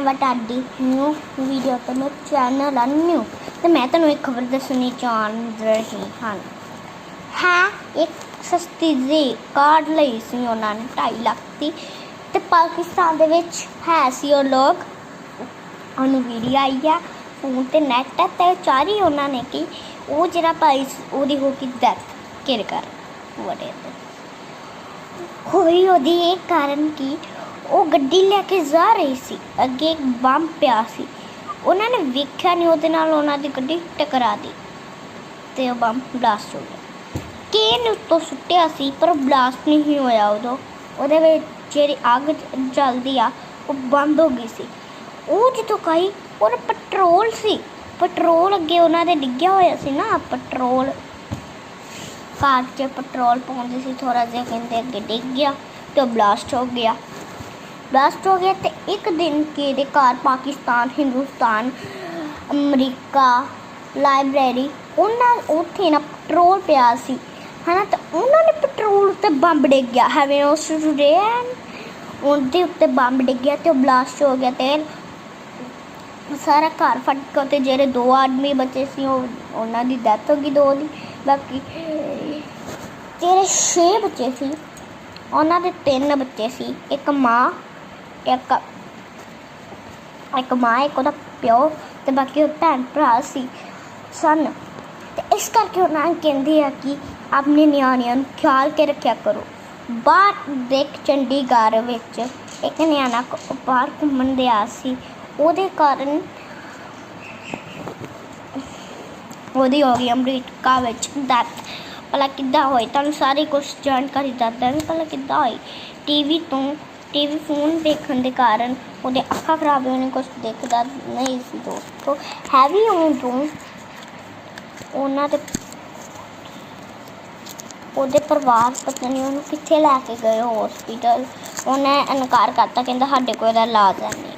ਮੈਂ ਵਾ new video ਤੇ ਮੇਰੇ ਚੈਨਲ ਆ ਨਿਊ ਤੇ ਮੈਂ ਤੁਹਾਨੂੰ ਇੱਕ ਖਬਰ ਦੱਸਣੀ ਚਾਹ ਰਹੀ ਹਾਂ। ਹੈ, ਇੱਕ ਸਸਤੀ ਜੀ ਕਾਰਡ ਲਈ ਸੀ ਉਹਨਾਂ ਨੇ 2.5 ਲੱਖ ਦੀ। ਤੇ ਪਾਕਿਸਤਾਨ ਦੇ ਵਿੱਚ ਹੈ ਸੀ ਉਹ ਲੋਕ। ਉਹਨੂੰ ਵੀਡੀਓ ਆਈ ਆ ਫੋਨ ਤੇ ਨੈਟ ਤੇ ਚਾਰੀ ਉਹਨਾਂ ਨੇ ਕਿ ਉਹ ਜਿਹੜਾ ਭਾਈ ਉਹਦੀ ਹੋ ਗਈ ਡੈਥ ਕਿਰ ਕਰ ਵੜੇ ਹੋਈ ਉਹਦੀ ਇਹ ਕਾਰਨ ਕਿ? ਉਹ ਗੱਡੀ ਲੈ ਕੇ ਜਾ ਰਹੀ ਸੀ। ਅੱਗੇ ਇੱਕ ਬੰਬ ਪਿਆ ਸੀ। ਉਹਨਾਂ ਨੇ ਵੇਖਿਆ ਨਹੀਂ ਉਹਦੇ ਨਾਲ ਉਹਨਾਂ ਦੀ ਗੱਡੀ ਟਕਰਾ ਦੀ ਤੇ ਉਹ ਬੰਬ ਬਲਾਸਟ ਹੋ ਗਿਆ। ਕੇਨ ਉੱਤੋਂ ਸੁੱਟਿਆ ਸੀ, ਪਰ ਬਲਾਸਟ ਨਹੀਂ ਹੋਇਆ ਉਦੋਂ। ਉਹਦੇ ਵਿੱਚ ਜਿਹੜੀ ਅੱਗ ਜਲਦੀ ਆ, ਉਹ ਬੰਦ ਹੋ ਗਈ ਸੀ। ਉਹ ਜਦੋਂ ਕਹੀ ਉਹ ਪੈਟਰੋਲ ਸੀ। ਪੈਟਰੋਲ ਅੱਗੇ ਉਹਨਾਂ ਦੇ ਡਿੱਗਿਆ ਹੋਇਆ ਸੀ ਨਾ ਪੈਟਰੋਲ ਕਾਰ 'ਚ ਪੈਟਰੋਲ ਪਾਉਂਦੇ ਸੀ ਥੋੜਾ ਜਿਹਾ ਕਹਿੰਦੇ ਅੱਗੇ ਡਿੱਗ ਗਿਆ ਤੇ ਬਲਾਸਟ ਹੋ ਗਿਆ। ਬਲਾਸਟ ਹੋ ਗਿਆ ਤੇ ਇੱਕ ਦਿਨ ਕਿਹਦੇ ਘਰ ਪਾਕਿਸਤਾਨ, ਹਿੰਦੁਸਤਾਨ, ਅਮਰੀਕਾ, ਲਾਇਬ੍ਰੇਰੀ, ਉਹਨਾਂ ਉੱਥੇ ਨਾ ਪੈਟਰੋਲ ਪਿਆ ਸੀ। ਹਨਾ, ਤਾਂ ਉਹਨਾਂ ਨੇ ਪੈਟਰੋਲ ਉੱਤੇ ਬੰਬ ਡਿੱਗ ਗਿਆ ਹੈਵਨ ਉਹ ਸਟੂਡੈਂਟ ਉਹਦੇ ਉੱਤੇ ਬੰਬ ਡਿੱਗ ਗਿਆ ਤੇ ਉਹ ਬਲਾਸਟ ਹੋ ਗਿਆ ਤੇ ਸਾਰਾ ਘਰ ਫਟ ਗਿਆ ਤੇ ਜਿਹੜੇ ਦੋ ਆਦਮੀ ਬਚੇ ਸੀ, ਉਹ ਉਹਨਾਂ ਦੀ ਡੈਥ ਹੋ ਗਈ ਦੋ ਦੀ। ਬਾਕੀ ਜਿਹੜੇ ਛੇ ਬੱਚੇ ਸੀ, ਉਹਨਾਂ ਦੇ ਤਿੰਨ ਬੱਚੇ ਸੀ, ਇੱਕ ਮਾਂ ਇੱਕ ਇੱਕ ਮਾਂ ਇੱਕ ਉਹਦਾ ਪਿਓ ਤੇ ਬਾਕੀ ਉਹ ਭੈਣ ਭਰਾ ਸੀ ਸਨ ਤੇ ਇਸ ਕਰਕੇ ਉਹਨਾਂ ਕਹਿੰਦੇ ਆ ਕਿ ਆਪਣੇ ਨਿਆਣਿਆਂ ਨੂੰ ਖਿਆਲ ਕੇ ਰੱਖਿਆ ਕਰੋ ਬਾਹਰ ਦੇਖ ਚੰਡੀਗੜ੍ਹ ਵਿੱਚ ਇੱਕ ਨਿਆਣਾ ਬਾਹਰ ਘੁੰਮਣ ਗਿਆ ਸੀ ਉਹਦੇ ਕਾਰਨ ਉਹਦੀ ਹੋ ਗਈ ਅਮਰੀਕਾ ਵਿੱਚ ਡੈਥ ਭਲਾ ਕਿੱਦਾਂ ਹੋਈ ਤੁਹਾਨੂੰ ਸਾਰੀ ਕੁਝ ਜਾਣਕਾਰੀ ਦੱਸਦਾ ਵੀ ਭਲਾ ਕਿੱਦਾਂ ਹੋਈ ਟੀਵੀ ਤੋਂ ਟੀਵੀ ਫੋਨ ਦੇਖਣ ਦੇ ਕਾਰਨ ਉਹਦੇ ਅੱਖਾਂ ਖਰਾਬ ਹੋਏ ਨੇ ਕੁਝ ਦੇਖਦਾ ਨਹੀਂ ਸੀ ਦੋਸਤੋ। ਹੈਵੀ ਹੋਣ ਤੋਂ ਉਹਨਾਂ ਦੇ ਉਹਦੇ ਪਰਿਵਾਰ, ਪਤਾ ਨਹੀਂ ਉਹਨੂੰ ਕਿੱਥੇ ਲੈ ਕੇ ਗਏ ਹਸਪੀਟਲ ਉਹਨੇ ਇਨਕਾਰ ਕਰਤਾ, ਕਹਿੰਦਾ ਸਾਡੇ ਕੋਲ ਇਹਦਾ ਇਲਾਜ ਹੈ ਨਹੀਂ।